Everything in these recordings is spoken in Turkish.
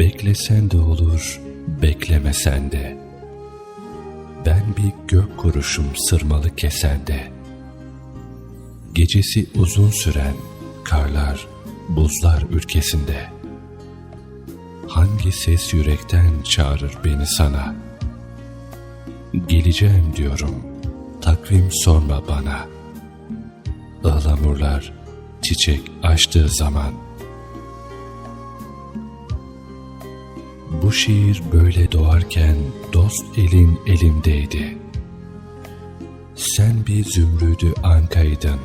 Beklesen de olur, beklemesen de. Ben bir gök kuruşum sırmalı kesende. Gecesi uzun süren karlar, buzlar ülkesinde. Hangi ses yürekten çağırır beni sana? Geleceğim diyorum, takvim sorma bana. Ihlamurlar çiçek açtığı zaman.'' Bu şiir böyle doğarken dost elin elimdeydi. Sen bir zümrüdü ankaydın,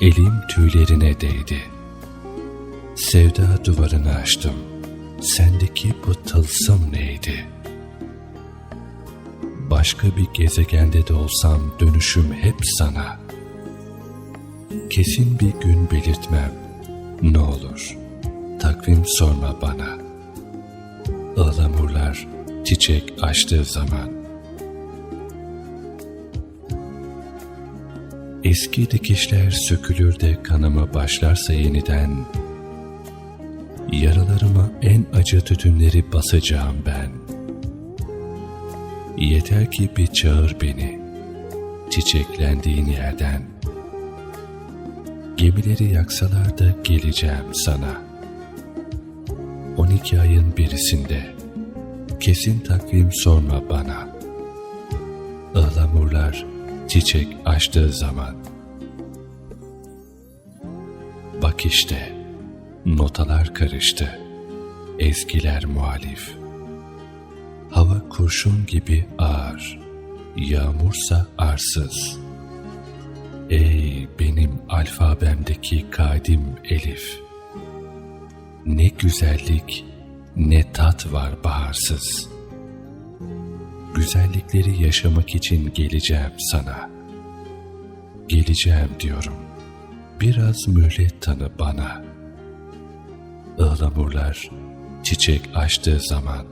elim tüylerine değdi. Sevda duvarını açtım, sendeki bu tılsım neydi? Başka bir gezegende de olsam dönüşüm hep sana. Kesin bir gün belirtmem, ne olur, takvim sorma bana.'' Ihlamurlar çiçek açtığı zaman. Eski dikişler sökülür de kanama başlarsa yeniden, yaralarıma en acı tütünleri basacağım ben. Yeter ki bir çağır beni, çiçeklendiğin yerden. Gemileri yaksalar da geleceğim sana.'' 12 ayın birisinde. Kesin takvim sorma bana. Ihlamurlar çiçek açtığı zaman. Bak işte, notalar karıştı. Ezgiler muhalif. Hava kurşun gibi ağır. Yağmursa arsız. Ey benim alfabemdeki kadim elif.'' Ne güzellik, ne tat var baharsız. Güzellikleri yaşamak için geleceğim sana. Geleceğim diyorum. Biraz mühlet tanı bana. Ihlamurlar çiçek açtığı zaman.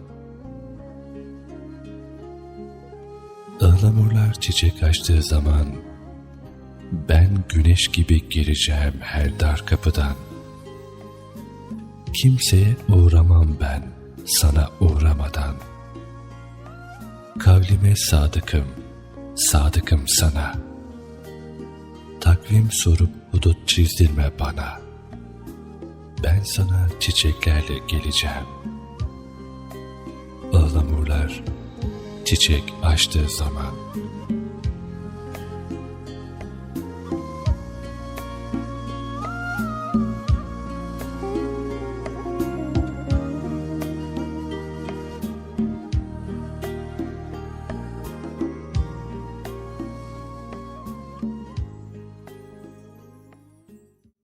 Ihlamurlar çiçek açtığı zaman ben güneş gibi gireceğim her dar kapıdan.'' Kimseye uğramam ben sana uğramadan. Kavlime sadıkım, sadıkım sana. Takvim sorup hudut çizdirme bana. Ben sana çiçeklerle geleceğim. Ihlamurlar çiçek açtığı zaman